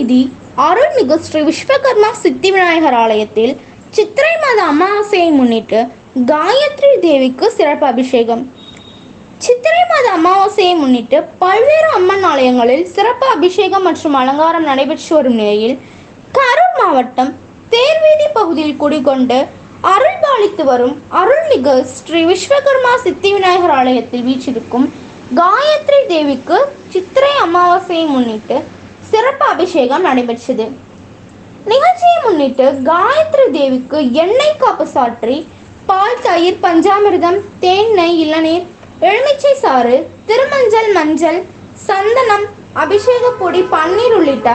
திருவைதி அருள்மிகு ஸ்ரீ விஸ்வகர்மா சித்தி விநாயகர் ஆலயத்தில் சித்திரை மாத அமாவாசையை முன்னிட்டு காயத்ரி தேவிக்கு சிறப்பு அபிஷேகம். சித்திரை மாத அமாவாசையை முன்னிட்டு பல்வேறு அம்மன் ஆலயங்களில் சிறப்பு அபிஷேகம் மற்றும் அலங்காரம் நடைபெற்று வரும் நிலையில் கரூர் மாவட்டம் தேர்வீதி பகுதியில் குடிகொண்டு அருள் பாலித்து வரும் அருள்மிகு ஸ்ரீ விஸ்வகர்மா சித்தி விநாயகர் ஆலயத்தில் வீச்சிருக்கும் காயத்ரி தேவிக்கு சித்திரை அமாவாசையை முன்னிட்டு சிறப்பு அபிஷேகம் நடைபெற்றது. நிகழ்ச்சியை முன்னிட்டு காயத்ரி தேவிக்கு எண்ணெய் காப்பு சாற்றி பால் தயிர் பஞ்சாமிர்தம் தேன் இளநீர் எலுமிச்சை சாறு திருமஞ்சள் மஞ்சள் சந்தனம் அபிஷேக பொடி பன்னீர் உள்ளிட்ட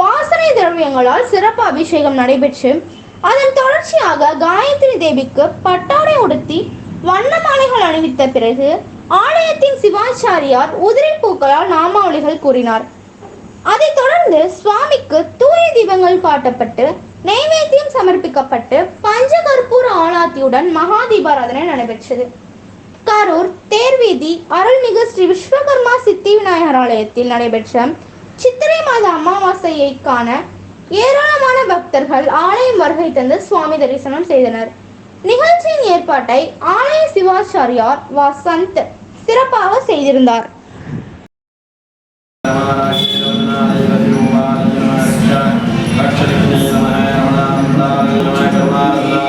வாசனை திரவியங்களால் சிறப்பு அபிஷேகம் நடைபெற்று அதன் தொடர்ச்சியாக காயத்ரி தேவிக்கு பட்டாடை உடுத்தி வண்ண மாலைகள் அணிவித்த பிறகு ஆலயத்தின் சிவாச்சாரியார் உதிரி பூக்களால் நாமாவளிகள் கூறினார். அதைத் தொடர்ந்து சுவாமிக்கு தூய தீபங்கள் காட்டப்பட்டு நைவேத்தியம் சமர்ப்பிக்கப்பட்டு பஞ்சகற்பூர ஆலாத்தியுடன் மகா தீபாராதனை நடைபெற்றது. கரூர் தேர்வீதி அருள்மிகு ஸ்ரீ விஸ்வகர்மா சித்தி விநாயகர் ஆலயத்தில் நடைபெற்ற சித்திரை மாத அமாவாசையை காண ஏராளமான பக்தர்கள் ஆலயம் வருகை தந்து சுவாமி தரிசனம் செய்தனர். நிகழ்ச்சியின் ஏற்பாட்டை ஆலய சிவாச்சாரியார் வசந்த் சிறப்பாக செய்திருந்தார். Allah